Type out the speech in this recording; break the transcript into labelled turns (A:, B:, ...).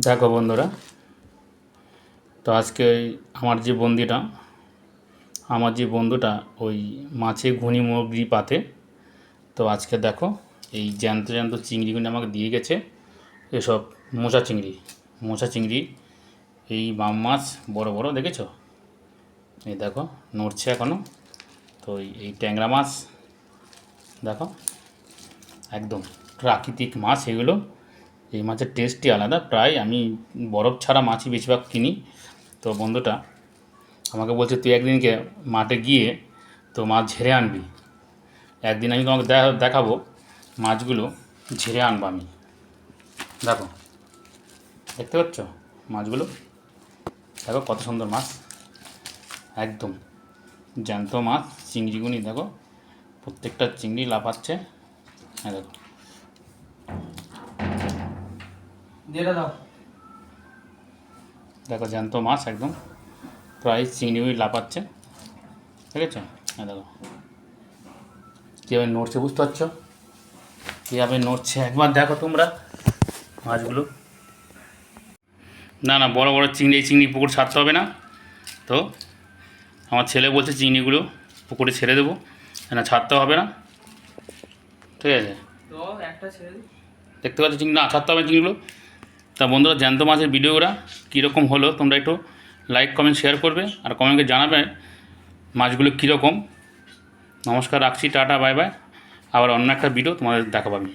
A: দেখো বন্ধুরা, তো আজকে ওই আমার যে বন্দিটা, আমার যে বন্ধুটা ওই মাছে ঘুনি মুরগি পাতে, তো আজকে দেখো এই জ্যান্ত জ্যান্ত চিংড়িগুলো আমাকে দিয়ে গেছে, এসব মোচা চিংড়ি মোচা চিংড়ি, এই বাম মাছ বড় বড় দেখেছ? এই দেখো নড়ছে এখনও তো এই- এই ট্যাংরা মাছ, দেখো, একদম প্রাকৃতিক মাছ এগুলো এই মাছের টেস্টই আলাদা। প্রায় আমি বরফ ছাড়া মাছই বেশিরভাগ কিনি। তো বন্ধুটা আমাকে বলছে, তুই একদিনকে মাঠে গিয়ে তো মাছ ঝেড়ে আনবি। একদিন আমি তোমাকে দেখা- দেখাবো মাছগুলো, ঝেড়ে আনব আমি। দেখো, দেখতে পাচ্ছ মাছগুলো? দেখো কত সুন্দর মাছ। একদম জ্যান্ত মাছ চিংড়িগুনি দেখো। প্রত্যেকটা চিংড়ি লাফাচ্ছে। হ্যাঁ দেখো।
B: দাও।
A: দেখো জ্যান্ত মাছ একদম। প্রায় চিংড়ি লাপাচ্ছে ঠিক আছে? হ্যাঁ দেখো। কীভাবে নড়ছে বুঝতে পারছ? কীভাবে নড়ছে? একবার দেখো তোমরা মাছগুলো। না না বড় বড় চিংড়ি চিংড়ি পুকুর ছাড়তে হবে না। তো আমার ছেলে বলছে চিংড়িগুলো পুকুরে ছেড়ে দেবো। না ছাড়তে হবে না? ঠিক আছে?
B: তো একটা ছেড়ে
A: দেখতে পাচ্ছ চিংড়ি? না ছাড়তে হবে চিংড়িগুলো। তা বন্ধুরা জ্যান্ত মাছের ভিডিওরা কীরকম হলো তোমরা একটু লাইক কমেন্ট শেয়ার করবে আর কমেন্টে জানাবে মাছগুলো কীরকম। নমস্কার, রাখছি, টাটা বাই বাই আবার অন্য একটা ভিডিও তোমাদের দেখাবো আমি।